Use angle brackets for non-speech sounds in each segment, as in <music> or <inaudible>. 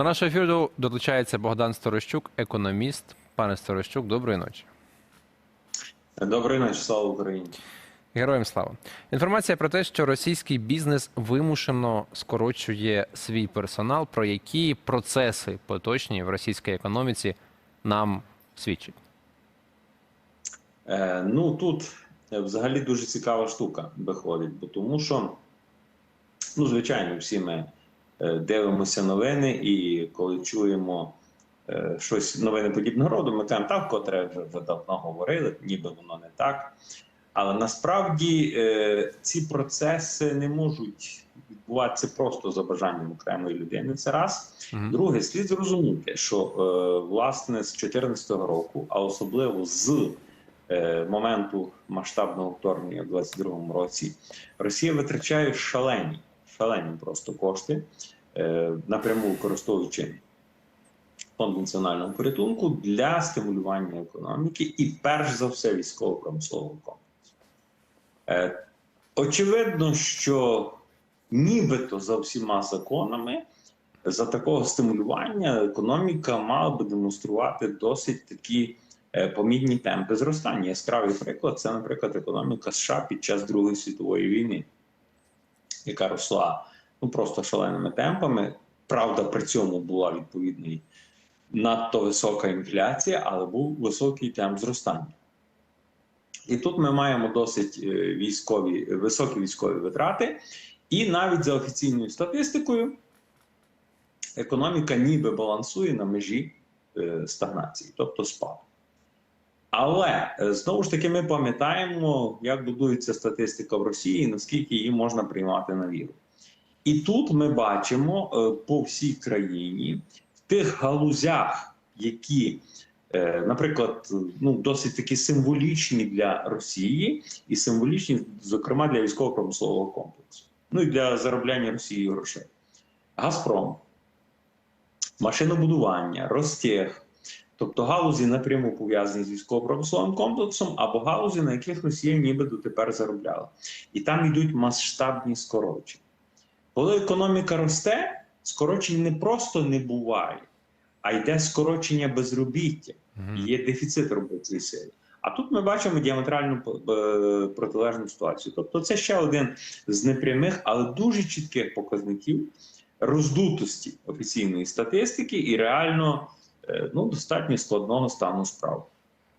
До нашого ефіру долучається Богдан Сторощук, економіст. Пане Сторощук, доброї ночі. Доброї ночі, слава Україні. Героям слава. Інформація про те, що російський бізнес вимушено скорочує свій персонал, про які процеси поточні в російській економіці нам свідчать. Е, ну тут е, взагалі дуже цікава штука виходить, бо тому що, ну, звичайно, всі ми дивимося новини, і коли чуємо е, щось новини подібного роду, ми кажемо, так, котре вже, вже давно говорили, ніби воно не так. Але насправді е, ці процеси не можуть відбуватися просто за бажанням окремої людини. Це раз. Мгм. Друге, слід зрозуміти, що е, власне з 2014 року, а особливо з е, моменту масштабного вторгнення в 2022 році, Росія витрачає шалені, шалені просто кошти, е, напряму використовуючи фонд національного порятунку для стимулювання економіки і, перш за все, військово-промислового комплексу. Е, очевидно, що нібито за всіма законами за такого стимулювання економіка мала би демонструвати досить такі е, помітні темпи зростання. Яскравий приклад це, наприклад, економіка США під час Другої світової війни, яка росла ну просто шаленими темпами. Правда, при цьому була відповідний надто висока інфляція, але був високий темп зростання. І тут ми маємо досить е, військові, високі військові витрати, і навіть за офіційною статистикою економіка ніби балансує на межі е, стагнації, тобто спаду. Але е, знову ж таки ми пам'ятаємо, як будується статистика в Росії, наскільки її можна приймати на віру. І тут ми бачимо е, по всій країні в тих галузях, які, е, наприклад, ну досить такі символічні для Росії, і символічні, зокрема, для військово-промислового комплексу, ну і для заробляння Росії грошей. Газпром, машинобудування, Ростех, тобто галузі напряму пов'язані з військово-промисловим комплексом, або галузі, на яких Росія ніби дотепер заробляла. І там йдуть масштабні скорочення. Коли економіка росте, скорочень не просто не буває, а йде скорочення безробіття, і є дефіцит робочої сили. А тут ми бачимо діаметрально е, протилежну ситуацію. Тобто, це ще один з непрямих, але дуже чітких показників роздутості офіційної статистики і реально е, ну, достатньо складного стану справ.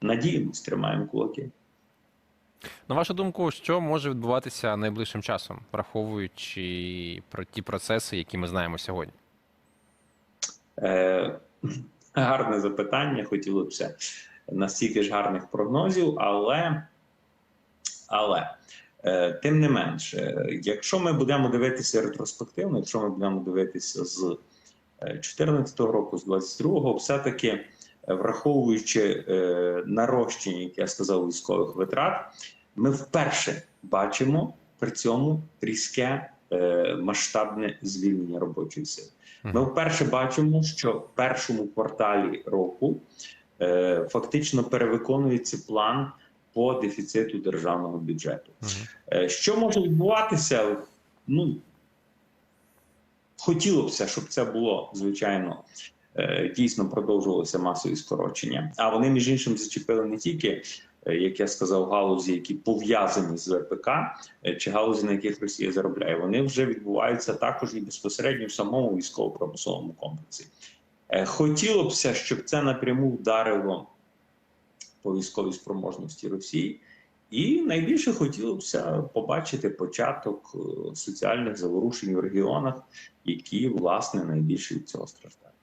Надіємось, тримаємо кулаки. На вашу думку, що може відбуватися найближчим часом, враховуючи про ті процеси, які ми знаємо сьогодні? Е, гарне запитання. Хотілося б настільки ж гарних прогнозів, але, але е, тим не менше, якщо ми будемо дивитися ретроспективно, якщо ми будемо дивитися з 2014 року, з 22-го, все-таки е, враховуючи е, нарощення, як я сказав, військових витрат, ми вперше бачимо при цьому різке е, масштабне звільнення робочої сили. Ми вперше бачимо, що в першому кварталі року е, фактично перевиконується план по дефіциту державного бюджету. Е, що може відбуватися? Ну хотілося б, щоб це було звичайно. е, Дійсно продовжувалося масові скорочення. А вони, між іншим, зачепили не тільки, як я сказав, галузі, які пов'язані з ВПК, е, чи галузі, на яких Росія заробляє. Вони вже відбуваються також і безпосередньо в самому військово-промисловому комплексі. Е, Хотілося б, щоб це напряму вдарило по військовій спроможності Росії. І найбільше хотілося побачити початок е, соціальних заворушень в регіонах, які власне найбільше від цього страждають.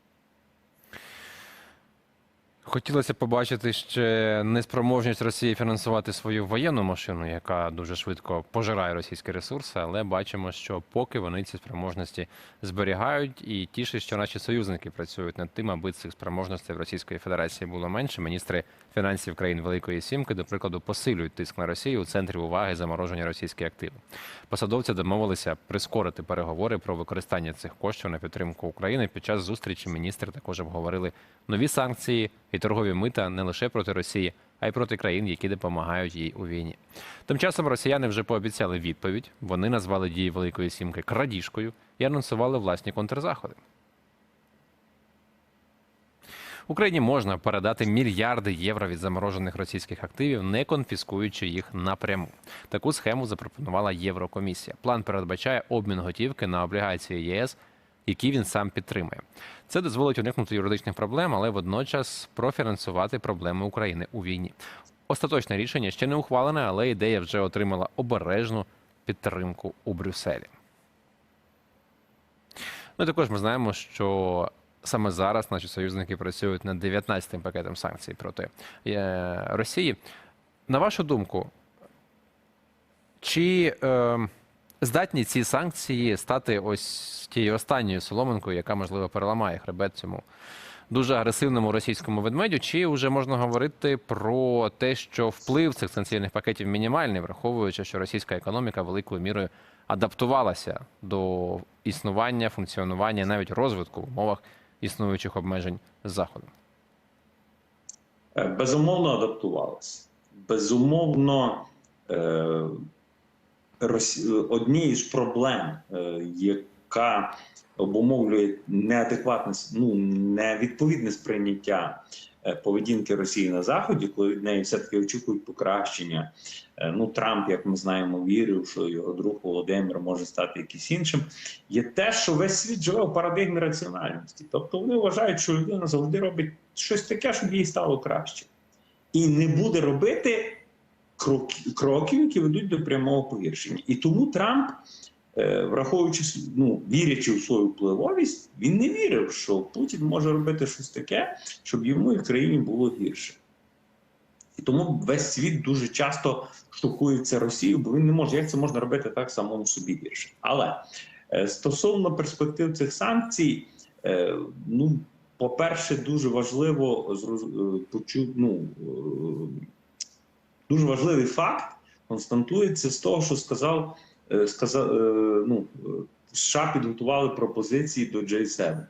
Хотілося побачити ще неспроможність Росії фінансувати свою воєнну машину, яка дуже швидко пожирає російські ресурси, але бачимо, що поки вони ці спроможності зберігають, і тішить, що наші союзники працюють над тим, аби цих спроможностей в Російської Федерації було менше. Міністри фінансів країн Великої Сімки, до прикладу, посилюють тиск на Росію у центрі уваги замороження російських активів. Посадовці домовилися прискорити переговори про використання цих коштів на підтримку України. Під час зустрічі міністри також обговорили нові санкції і торгові мита не лише проти Росії, а й проти країн, які допомагають їй у війні. Тим часом росіяни вже пообіцяли відповідь. Вони назвали дії Великої Сімки крадіжкою і анонсували власні контрзаходи. Україні можна передати мільярди євро від заморожених російських активів, не конфіскуючи їх напряму. Таку схему запропонувала Єврокомісія. План передбачає обмін готівки на облігації ЄС, які він сам підтримує. Це дозволить уникнути юридичних проблем, але водночас профінансувати проблеми України у війні. Остаточне рішення ще не ухвалене, але ідея вже отримала обережну підтримку у Брюсселі. Ну також ми знаємо, що саме зараз наші союзники працюють над 19-м пакетом санкцій проти е, Росії. На вашу думку, чи е, здатні ці санкції стати ось тією останньою соломинкою, яка можливо переламає хребет цьому дуже агресивному російському ведмедю? Чи вже можна говорити про те, що вплив цих санкційних пакетів мінімальний, враховуючи, що російська економіка великою мірою адаптувалася до існування, функціонування, навіть розвитку в умовах існуючих обмежень заходу? Е, Безумовно адаптувалися. Безумовно, е, однією з проблем, е, яка обумовлює неадекватність, ну невідповідне сприйняття поведінки Росії на Заході, коли від неї все-таки очікують покращення. Е, Ну, Трамп, як ми знаємо, вірив, що його друг Володимир може стати якийсь іншим. Є те, що весь світ живе в парадигмі раціональності. Тобто вони вважають, що людина завжди робить щось таке, щоб їй стало краще. І не буде робити кроків, які ведуть до прямого погіршення. І тому Трамп, е, враховуючи ну, вірячи в свою впливовість, він не вірив, що Путін може робити щось таке, щоб йому і країні було гірше. І тому весь світ дуже часто штукується Росію, бо він не може. Як це можна робити так самому собі гірше? Але е, стосовно перспектив цих санкцій, е, ну, по-перше, дуже важливо е, ну, е, дуже важливий факт констатується з того, що сказав, е, сказав е, ну, е, США підготували пропозиції до J7.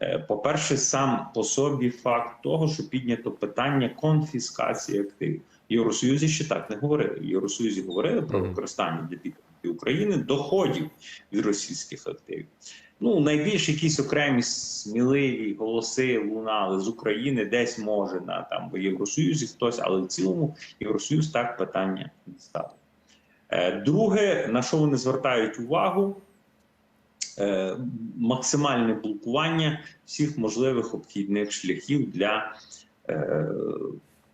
Е, По-перше, сам по собі факт того, що піднято питання конфіскації активів. В Євросоюзі ще так не говорили. В Євросоюзі говорили про використання для підтримки України доходів від російських активів. Ну, найбільш якісь окремі сміливі голоси лунали з України, десь може на там в Євросоюзі хтось, але в цілому Євросоюз так питання не ставив. Е, Друге, на що вони звертають увагу, е, максимальне блокування всіх можливих обхідних шляхів для е,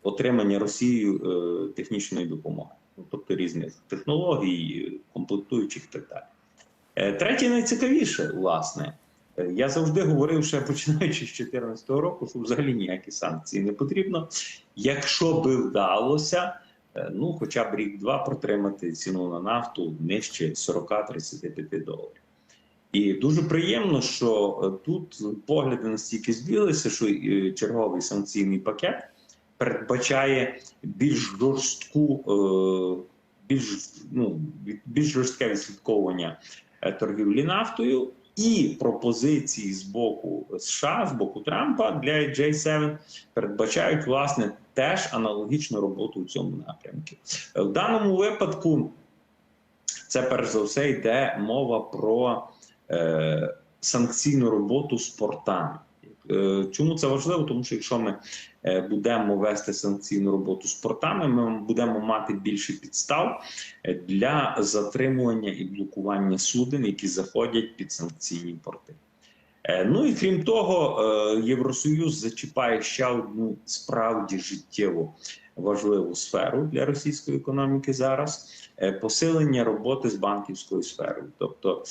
отримання Росією технічної допомоги, ну, тобто різних технологій, комплектуючих і так далі. Третє, найцікавіше, власне, я завжди говорив, ще починаючи з 2014 року, що взагалі ніякі санкції не потрібно. Якщо би вдалося, ну хоча б рік-два протримати ціну на нафту нижче 40-35 доларів. І дуже приємно, що е, тут погляди настільки збілися, що е, черговий санкційний пакет передбачає більш жорстку, е, більш, ну, більш жорстке відслідковування е, торгівлі нафтою і пропозиції з боку США, з боку Трампа для J7 передбачають власне теж аналогічну роботу у цьому напрямку. В даному випадку це перш за все йде мова про е, санкційну роботу з портами. Е, Чому це важливо? Тому що якщо ми е, будемо вести санкційну роботу з портами, ми будемо мати більше підстав е, для затримування і блокування суден, які заходять під санкційні порти. Ну і крім того, Євросоюз зачіпає ще одну справді життєво важливу сферу для російської економіки зараз посилення роботи з банківською сферою. Тобто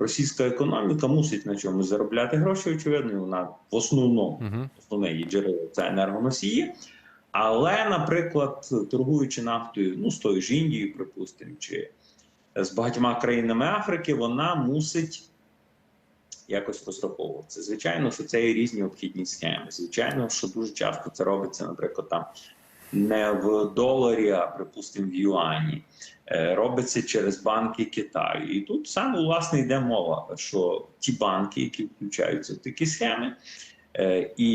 російська економіка мусить на чомусь заробляти гроші, очевидно, і вона в основному основне її джерело це енергоносії. Але, наприклад, торгуючи нафтою, ну з тою ж Індією, припустимо, чи з багатьма країнами Африки, вона мусить якось розраховуватися. Звичайно, що це є різні обхідні схеми. Звичайно, що дуже часто це робиться, наприклад, там не в доларі, а припустимо в юані. Е, Робиться через банки Китаю. І тут саме власне йде мова, що ті банки, які включаються в такі схеми, е, і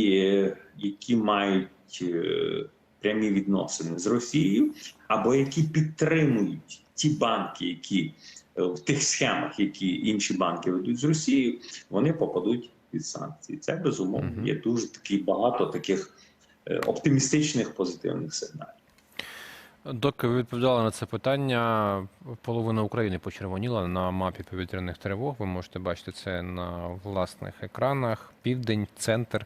які мають е, прямі відносини з Росією, або які підтримують ті банки, які в тих схемах, які інші банки ведуть з Росією, вони попадуть від санкцій. Це безумовно є дуже такий багато таких оптимістичних позитивних сигналів. Доки ви відповідали на це питання, половина України почервоніла на мапі повітряних тривог. Ви можете бачити це на власних екранах. Південь, центр,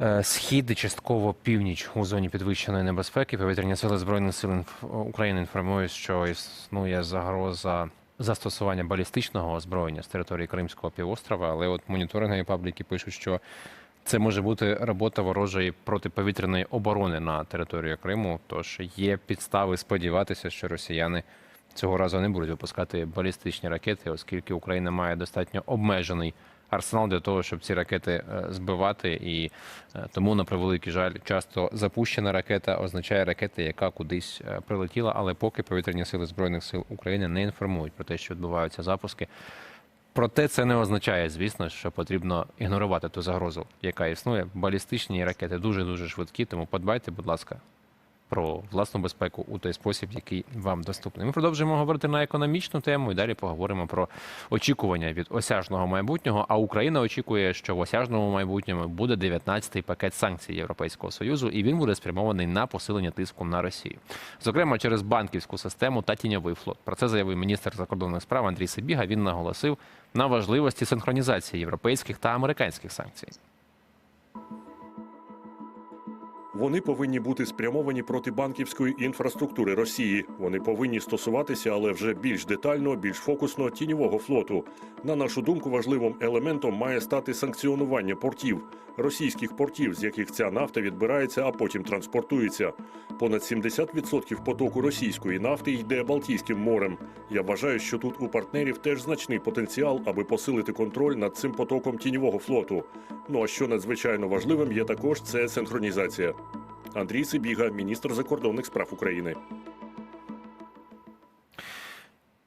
е, схід і частково північ у зоні підвищеної небезпеки. Повітряні сили Збройних сил України інформують, що існує загроза застосування балістичного озброєння з території Кримського півострова. Але от моніторингові пабліки пишуть, що це може бути робота ворожої протиповітряної оборони на території Криму. Тож є підстави сподіватися, що росіяни цього разу не будуть випускати балістичні ракети, оскільки Україна має достатньо обмежений арсенал для того, щоб ці ракети е, збивати. І е, тому, на превеликий жаль, часто запущена ракета означає ракета, яка кудись е, прилетіла. Але поки повітряні сили збройних сил України не інформують про те, що відбуваються запуски. Проте це не означає, звісно, що потрібно ігнорувати ту загрозу, яка існує. Балістичні ракети дуже дуже швидкі, тому подбайте, будь ласка, про власну безпеку у той спосіб, який вам доступний. Ми продовжуємо говорити на економічну тему і далі поговоримо про очікування від осяжного майбутнього. А Україна очікує, що в осяжному майбутньому буде 19-й пакет санкцій Європейського союзу, і він буде спрямований на посилення тиску на Росію, зокрема через банківську систему та тіньовий флот. Про це заявив міністр закордонних справ Андрій Сибіга. Він наголосив на важливості синхронізації європейських та американських санкцій. Вони повинні бути спрямовані проти банківської інфраструктури Росії. Вони повинні стосуватися, але вже більш детально, більш фокусно тіньового флоту. На нашу думку, важливим елементом має стати санкціонування портів російських портів, з яких ця нафта відбирається, а потім транспортується. Понад 70% потоку російської нафти йде Балтійським морем. Я вважаю, що тут у партнерів теж значний потенціал, аби посилити контроль над цим потоком тіньового флоту. Ну а що надзвичайно важливим є також це синхронізація. Андрій Сибіга, міністр закордонних справ України.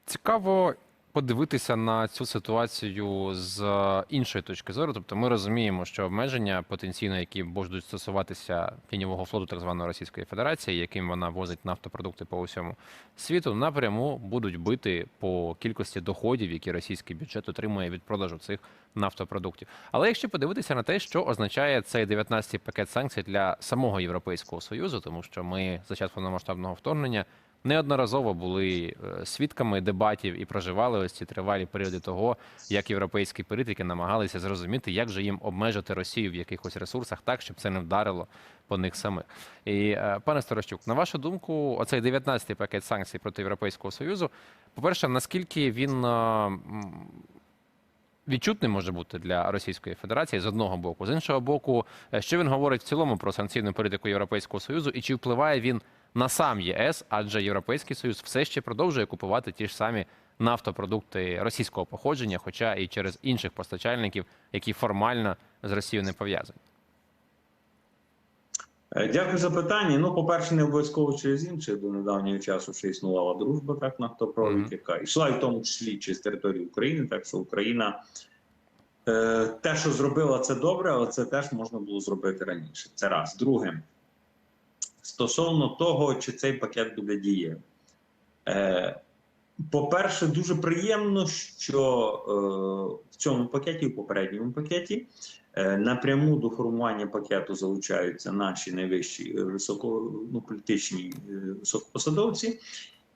Цікаво подивитися на цю ситуацію з іншої точки зору. Тобто, ми розуміємо, що обмеження потенційно, які будуть стосуватися тіньового флоту так званої Російської Федерації, яким вона возить нафтопродукти по усьому світу, напряму будуть бити по кількості доходів, які російський бюджет отримує від продажу цих нафтопродуктів. Але якщо подивитися на те, що означає цей 19-й пакет санкцій для самого Європейського союзу, тому що ми за час повномасштабного вторгнення неодноразово були е, свідками дебатів і проживали ось ці тривалі періоди того, як європейські політики намагалися зрозуміти, як же їм обмежити Росію в якихось ресурсах так, щоб це не вдарило по них самих. І е, пане Сторощук, на вашу думку, оцей 19-й пакет санкцій проти Європейського союзу, по-перше, наскільки він е, відчутним може бути для Російської Федерації з одного боку, з іншого боку, що він говорить в цілому про санкційну політику Європейського союзу, і чи впливає він на сам ЄС, адже Європейський Союз все ще продовжує купувати ті ж самі нафтопродукти російського походження, хоча і через інших постачальників, які формально з Росією не пов'язані. Е, Дякую за питання. Ну, по-перше, не обов'язково через інших до недавнього часу ще існувала дружба, так нафтопровід, Мгм. яка йшла, і в тому числі через територію України. Так що Україна е, те, що зробила, це добре, але це теж можна було зробити раніше. Це раз. Друге, стосовно того, чи цей пакет буде дієвим. Е, по-перше, дуже приємно, що е, в цьому пакеті, в попередньому пакеті, е, напряму до формування пакету залучаються наші найвищі е, високо, ну, політичні е, високопосадовці,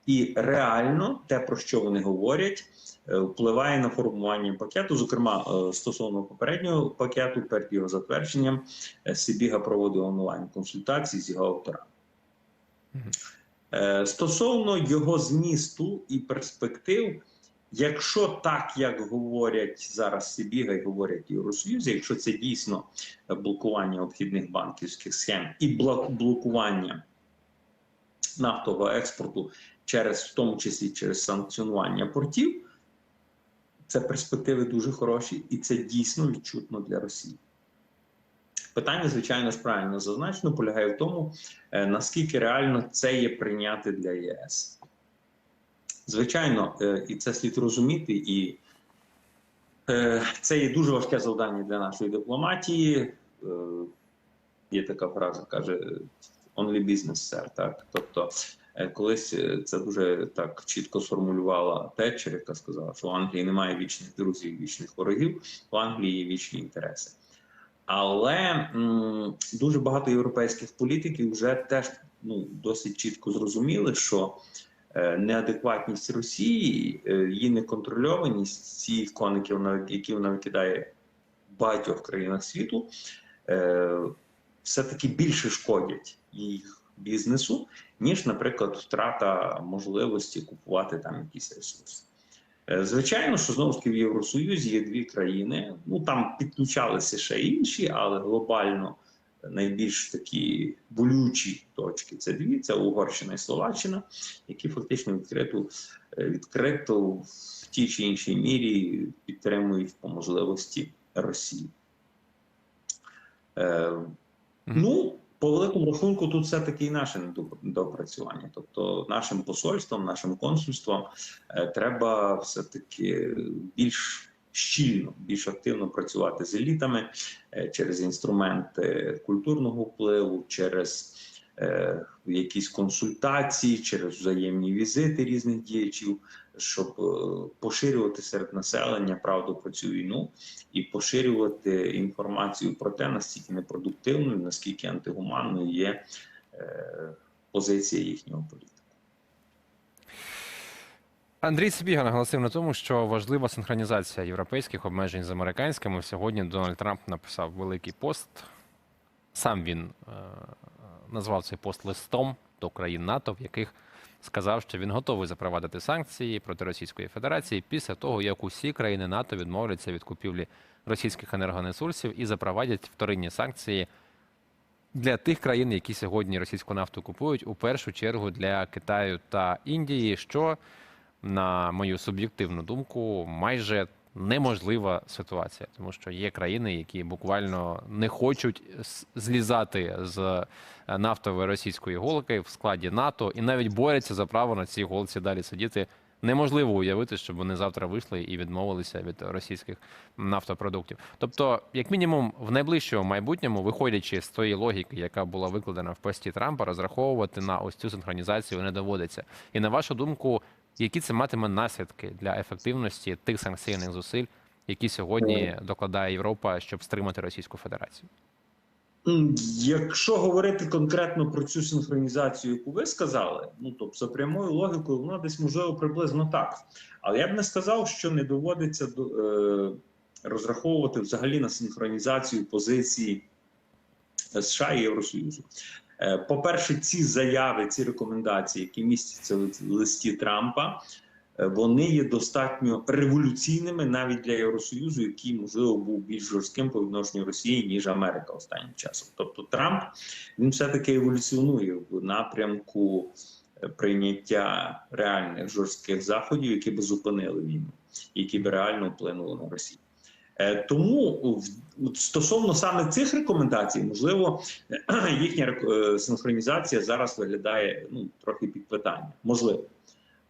і реально те, про що вони говорять, впливає на формування пакету. Зокрема, стосовно попереднього пакету, перед його затвердженням, Сибіга проводив онлайн консультації з його авторами. Е, Стосовно його змісту і перспектив, якщо так, як говорять зараз Сибіга і говорять Євросоюзі, якщо це дійсно блокування обхідних банківських схем і блокування нафтового експорту через в тому числі через санкціонування портів, це перспективи дуже хороші, і це дійсно відчутно для Росії. Питання, звичайно ж, правильно зазначено, полягає в тому, е, наскільки реально це є прийняти для ЄС. Звичайно, е, і це слід розуміти, і е, це є дуже важке завдання для нашої дипломатії. Є така фраза, каже only business, sir. Так? Тобто Колись це дуже так чітко сформулювала Тетчер, яка сказала, що в Англії немає вічних друзів, вічних ворогів, в Англії є вічні інтереси. Але м, дуже багато європейських політиків вже теж ну, досить чітко зрозуміли, що е, неадекватність Росії, е, її неконтрольованість, ці коники, вона- які вона викидає в багатьох країнах світу, е, все-таки більше шкодять їх бізнесу, ніж, наприклад, втрата можливості купувати там якісь ресурси. Е, Звичайно, що знову ж таки в Євросоюзі є дві країни. Ну там підключалися ще інші, але глобально найбільш такі болючі точки це дві: це Угорщина і Словаччина, які фактично відкрито, е, відкрито в тій чи іншій мірі підтримують по можливості Росію. Е, Ну, великому рахунку, тут все-таки і наше недо- недопрацювання. Тобто, нашим посольством, нашим консульством е, треба все-таки більш щільно, більш активно працювати з елітами е, через інструменти культурного впливу, через е, якісь консультації, через взаємні візити різних діячів, щоб е, поширювати серед населення правду про цю війну і поширювати інформацію про те, наскільки непродуктивною, наскільки антигуманною є е, позиція їхнього політика. Андрій Сибіга наголосив на тому, що важлива синхронізація європейських обмежень з американськими. Сьогодні Дональд Трамп написав великий пост. Сам він е, назвав цей пост листом до країн НАТО, в яких сказав, що він готовий запровадити санкції проти Російської Федерації після того, як усі країни НАТО відмовляться від купівлі російських енергоресурсів і запровадять вторинні санкції для тих країн, які сьогодні російську нафту купують, у першу чергу для Китаю та Індії, що на мою суб'єктивну думку, майже неможлива ситуація, тому що є країни, які буквально не хочуть злізати з е, нафтової російської голки в складі НАТО і навіть борються за право на цій голці далі сидіти. Неможливо уявити, щоб вони завтра вийшли і відмовилися від російських нафтопродуктів. Тобто, як мінімум, в найближчому майбутньому, виходячи з тої логіки, яка була викладена в пості Трампа, розраховувати на ось цю синхронізацію не доводиться. І на вашу думку, які це матиме наслідки для ефективності тих санкційних зусиль, які сьогодні докладає Європа, щоб стримати Російську Федерацію? Якщо говорити конкретно про цю синхронізацію, яку ви сказали, ну тобто за прямою логікою, воно десь можливо приблизно так. Але я б не сказав, що не доводиться до, е, розраховувати взагалі на синхронізацію позиції США і Євросоюзу. Е, По-перше, ці заяви, ці рекомендації, які містяться в листі Трампа, е, вони є достатньо революційними навіть для Євросоюзу, який можливо був більш жорстким по відношенню Росії ніж Америка останнім часом. Тобто Трамп він все таки еволюціонує в напрямку е, прийняття реальних жорстких заходів, які би зупинили війну, які би реально вплинули на Росію. Е, Тому стосовно саме цих рекомендацій, можливо, <clears throat> їхня е, синхронізація зараз виглядає ну трохи під питання. Можливо.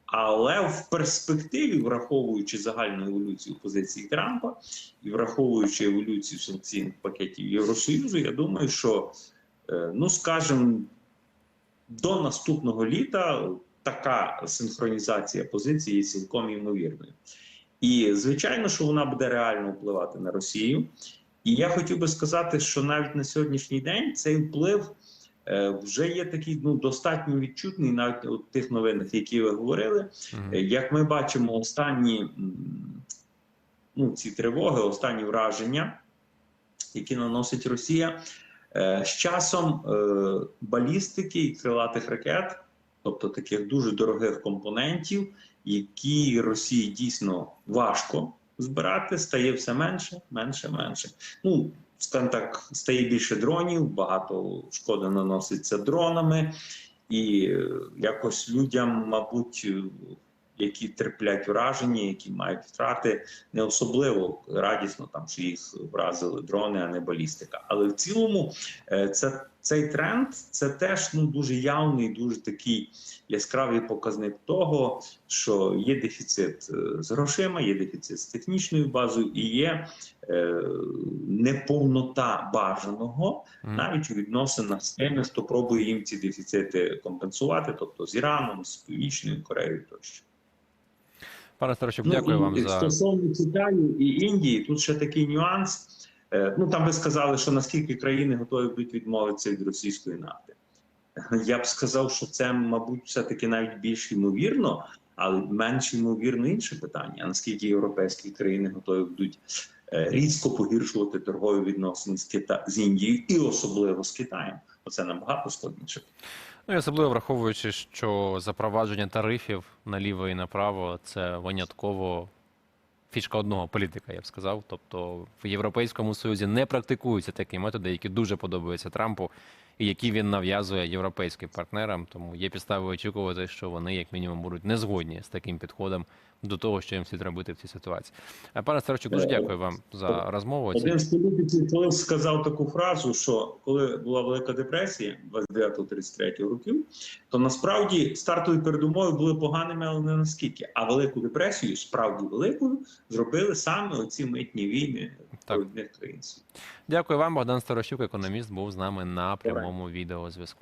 Але в перспективі, враховуючи загальну еволюцію позиції Трампа і враховуючи еволюцію санкційних пакетів Євросоюзу, я думаю, що е, ну скажімо, до наступного літа така синхронізація позиції є цілком ймовірною. І звичайно, що вона буде реально впливати на Росію. І я хотів би сказати, що навіть на сьогоднішній день цей вплив е, вже є такий ну достатньо відчутний, навіть у тих новинах, які ви говорили. Е, Як ми бачимо, останні ну, ці тривоги, останні враження, які наносить Росія, е, з часом балістики і крилатих ракет, тобто таких дуже дорогих компонентів, які Росії дійсно важко збирати, стає все менше, менше, менше. Ну, скажімо так, стає більше дронів, багато шкоди наноситься дронами, і е, якось людям, мабуть, е, які терплять ураження, які мають втрати, не особливо радісно там, що їх вразили дрони, а не балістика. Але в цілому е, це цей тренд це теж ну дуже явний, дуже такий яскравий показник того, що є дефіцит е, з грошима, є дефіцит з технічною базою і є е, неповнота бажаного навіть у відносинах з тими, хто пробує їм ці дефіцити компенсувати, тобто з Іраном, з Північною Кореєю тощо. Пане Старощук, дякую ну, вам і за стосовно Китаю і Індії. Тут ще такий нюанс. Е, Ну там ви сказали, що наскільки країни готові будуть відмовитися від російської нафти. Я б сказав, що це, мабуть, все-таки навіть більш ймовірно, але менш ймовірно інше питання: наскільки європейські країни готові будуть е, різко погіршувати торгові відносини з Кита з Індією і особливо з Китаєм. Оце набагато складніше. Ну і особливо враховуючи, що запровадження тарифів наліво і направо це винятково фішка одного політика, я б сказав. Тобто в Європейському Союзі не практикуються такі методи, які дуже подобаються Трампу, і які він нав'язує європейським партнерам. Тому є підстави очікувати, що вони, як мінімум, будуть не згодні з таким підходом до того, що їм слід робити в цій ситуації. Пане Старчук, дуже Е, дякую вам за розмову. Один з політиків колись сказав таку фразу, що коли була Велика депресія 29-33 років, то насправді стартові передумови були поганими, але не наскільки. А велику депресію, справді великою, зробили саме оці митні війни провідних країн. Дякую вам, Богдан Старощук, економіст, був з нами на прямому відеозв'язку.